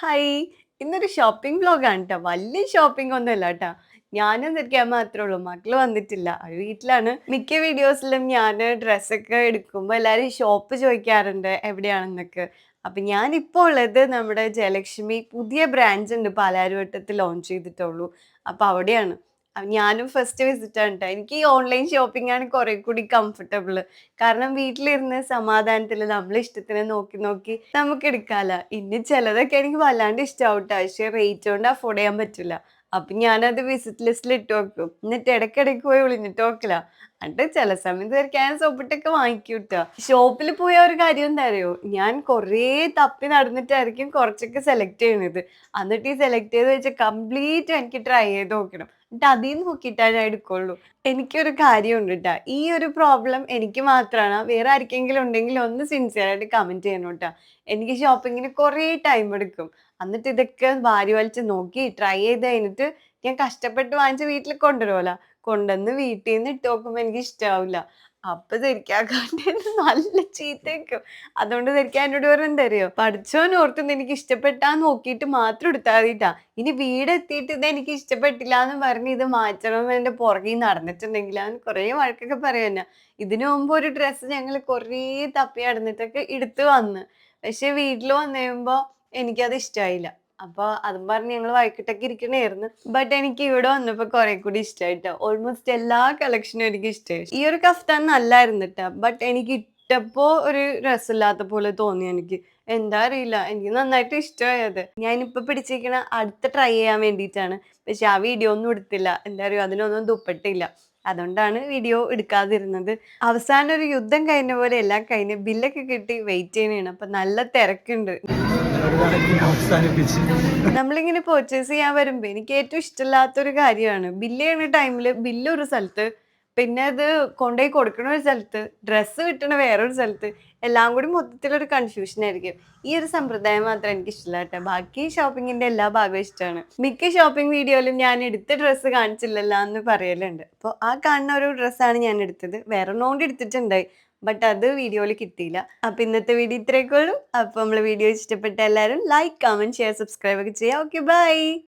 Hi. ഇന്നൊരു shopping ബ്ലോഗാണ് കേട്ടോ വലിയ ഷോപ്പിംഗ് ഒന്നും അല്ല കേട്ടോ ഞാനും നിൽക്കാൻ മാത്രമേ ഉള്ളൂ. മക്കൾ വന്നിട്ടില്ല. അവർ വീട്ടിലാണ്. മിക്ക വീഡിയോസിലും ഞാൻ ഡ്രസ്സൊക്കെ എടുക്കുമ്പോൾ എല്ലാവരും ഷോപ്പ് ചോദിക്കാറുണ്ട് എവിടെയാണെന്നൊക്കെ? അപ്പം ഞാനിപ്പോൾ ഉള്ളത് നമ്മുടെ ജയലക്ഷ്മി പുതിയ ബ്രാഞ്ച് ഉണ്ട്. പാലാരിവട്ടത്ത് ലോഞ്ച് ചെയ്തിട്ടുള്ളൂ. അപ്പോൾ അവിടെയാണ്. ഞാനും ഫസ്റ്റ് വിസിറ്റ് ആണ് കേട്ടോ എനിക്ക് ഈ ഓൺലൈൻ ഷോപ്പിംഗ് ആണ് കുറെ കൂടി കംഫർട്ടബിൾ കാരണം വീട്ടിലിരുന്ന് സമാധാനത്തിൽ നമ്മളെ ഇഷ്ടത്തിന് നോക്കി നോക്കി നമുക്ക് എടുക്കാമല്ലോ ഇനി ചിലതൊക്കെ എനിക്ക് വല്ലാണ്ട് ഇഷ്ടമാവും. പക്ഷെ റേറ്റ് കൊണ്ട് അഫോർഡ് ചെയ്യാൻ പറ്റില്ല. അപ്പൊ ഞാനത് വിസിറ്റ് ലിസ്റ്റിൽ ഇട്ട് വെക്കും. എന്നിട്ട് ഇടയ്ക്കിടയ്ക്ക് പോയി വിളിഞ്ഞിട്ട് വെക്കില്ല എന്നിട്ട് ചില സമയത്ത് ഞാൻ സോപ്പിട്ടൊക്കെ വാങ്ങിക്കും കേട്ടോ ഷോപ്പിൽ പോയ ഒരു കാര്യം എന്താ അറിയോ? ഞാൻ കുറേ തപ്പി നടന്നിട്ടായിരിക്കും കുറച്ചൊക്കെ സെലക്ട് ചെയ്യണത്. എന്നിട്ട് ഈ സെലക്ട് ചെയ്ത് വെച്ച കംപ്ലീറ്റ് എനിക്ക് ട്രൈ ചെയ്ത് നോക്കണം. എന്നിട്ട് അതിൽ നിന്ന് നോക്കിയിട്ടാ ഞാൻ എടുക്കുള്ളൂ. എനിക്കൊരു കാര്യമുണ്ട് കേട്ടോ ഈ ഒരു പ്രോബ്ലം എനിക്ക് മാത്രമാണ് വേറെ ആർക്കെങ്കിലും ഉണ്ടെങ്കിൽ ഒന്ന് സിൻസിയർ ആയിട്ട് കമന്റ് ചെയ്യണം കേട്ടോ എനിക്ക് ഷോപ്പിങ്ങിന് കുറേ ടൈം എടുക്കും. എന്നിട്ട് ഇതൊക്കെ വാരി വലിച്ച് നോക്കി ട്രൈ ചെയ്ത് കഴിഞ്ഞിട്ട് ഞാൻ കഷ്ടപ്പെട്ട് വാങ്ങിച്ച് വീട്ടിൽ കൊണ്ടുവരുമല്ലോ കൊണ്ടുവന്ന് വീട്ടിൽ നിന്ന് ഇട്ട് നോക്കുമ്പോൾ എനിക്ക് ഇഷ്ടാവില്ല അപ്പൊ ധരിക്കാൻ നല്ല ചീത്തയ്ക്കും. അതുകൊണ്ട് ധരിക്കാൻ എന്നോട് പറഞ്ഞ അറിയോ പഠിച്ചോൻ ഓർത്തുനിന്ന് എനിക്ക് ഇഷ്ടപ്പെട്ടാ നോക്കിയിട്ട് മാത്രം എടുത്താൽ മതിട്ടാ. ഇനി വീട് എത്തിയിട്ട് ഇത് എനിക്ക് ഇഷ്ടപ്പെട്ടില്ല എന്ന് പറഞ്ഞ് ഇത് മാറ്റണം എന്റെ പുറകിൽ നടന്നിട്ടുണ്ടെങ്കിൽ അവൻ കുറേ വഴക്കൊക്കെ പറയുന്ന ഇതിനു മുമ്പ് ഒരു ഡ്രസ്സ് ഞങ്ങൾ കുറേ തപ്പി നടന്നിട്ടൊക്കെ എടുത്തു വന്ന്. പക്ഷെ വീട്ടിൽ വന്നു കഴിയുമ്പോൾ എനിക്കത് ഇഷ്ടമായില്ല അപ്പൊ അതും പറഞ്ഞ് ഞങ്ങൾ വഴക്കിട്ടൊക്കെ ഇരിക്കണായിരുന്നു. ബട്ട് എനിക്ക് ഇവിടെ വന്നപ്പോ കുറെ കൂടി ഇഷ്ടമായിട്ടോ ഓൾമോസ്റ്റ് എല്ലാ കളക്ഷനും എനിക്ക് ഇഷ്ടമായി ഈ ഒരു കഫ്താൻ നല്ലായിരുന്നു കേട്ടോ ബട്ട് എനിക്ക് ഇട്ടപ്പോ ഒരു രസമില്ലാത്ത പോലെ തോന്നി എനിക്ക്. എന്താ അറിയില്ല. എനിക്ക് നന്നായിട്ട് ഇഷ്ടമായത് ഞാനിപ്പോ പിടിച്ചിരിക്കണ അടുത്ത ട്രൈ ചെയ്യാൻ വേണ്ടിയിട്ടാണ്. പക്ഷെ ആ വീഡിയോ ഒന്നും എടുത്തില്ല. എന്താ അറിയോ? അതിനൊന്നും ദുപ്പട്ടില്ല. അതുകൊണ്ടാണ് വീഡിയോ എടുക്കാതിരുന്നത്. അവസാനം ഒരു യുദ്ധം കഴിഞ്ഞ പോലെ എല്ലാം കഴിഞ്ഞ് ബില്ലൊക്കെ കിട്ടി വെയിറ്റ് ചെയ്യണേണ്. അപ്പൊ നല്ല തിരക്കുണ്ട്. നമ്മളിങ്ങനെ പർച്ചേസ് ചെയ്യാൻ വരുമ്പോ എനിക്ക് ഏറ്റവും ഇഷ്ടമില്ലാത്തൊരു കാര്യമാണ്. ബില്ല് ചെയ്യണ ടൈമിൽ ബില്ല് ഒരു സ്ഥലത്ത് പിന്നെ അത് കൊണ്ടുപോയി കൊടുക്കണ ഒരു സ്ഥലത്ത് ഡ്രസ്സ് കിട്ടണ വേറൊരു സ്ഥലത്ത് എല്ലാം കൂടി മൊത്തത്തിലൊരു കൺഫ്യൂഷൻ ആയിരിക്കും. ഈ ഒരു സമ്പ്രദായം മാത്രം എനിക്ക് ഇഷ്ടമില്ല കേട്ടോ. ബാക്കി ഷോപ്പിങ്ങിന്റെ എല്ലാ ഭാഗവും ഇഷ്ടമാണ്. മിക്ക ഷോപ്പിംഗ് വീഡിയോയിലും ഞാൻ എടുത്ത ഡ്രസ്സ് കാണിച്ചില്ലല്ലോ എന്ന് പറയലുണ്ട്. അപ്പോൾ ആ കാണുന്ന ഒരു ഡ്രസ്സാണ് ഞാൻ എടുത്തത്. വേറെ ഒന്നുകൊണ്ട് എടുത്തിട്ടുണ്ടായി. ബട്ട് അത് വീഡിയോയിൽ കിട്ടിയില്ല. അപ്പം ഇന്നത്തെ വീഡിയോ ഇത്രയൊക്കെ ഉള്ളൂ. അപ്പം നമ്മൾ വീഡിയോ ഇഷ്ടപ്പെട്ട എല്ലാവരും ലൈക്ക് കമന്റ് ഷെയർ സബ്സ്ക്രൈബ് ഒക്കെ ചെയ്യാം. Okay bye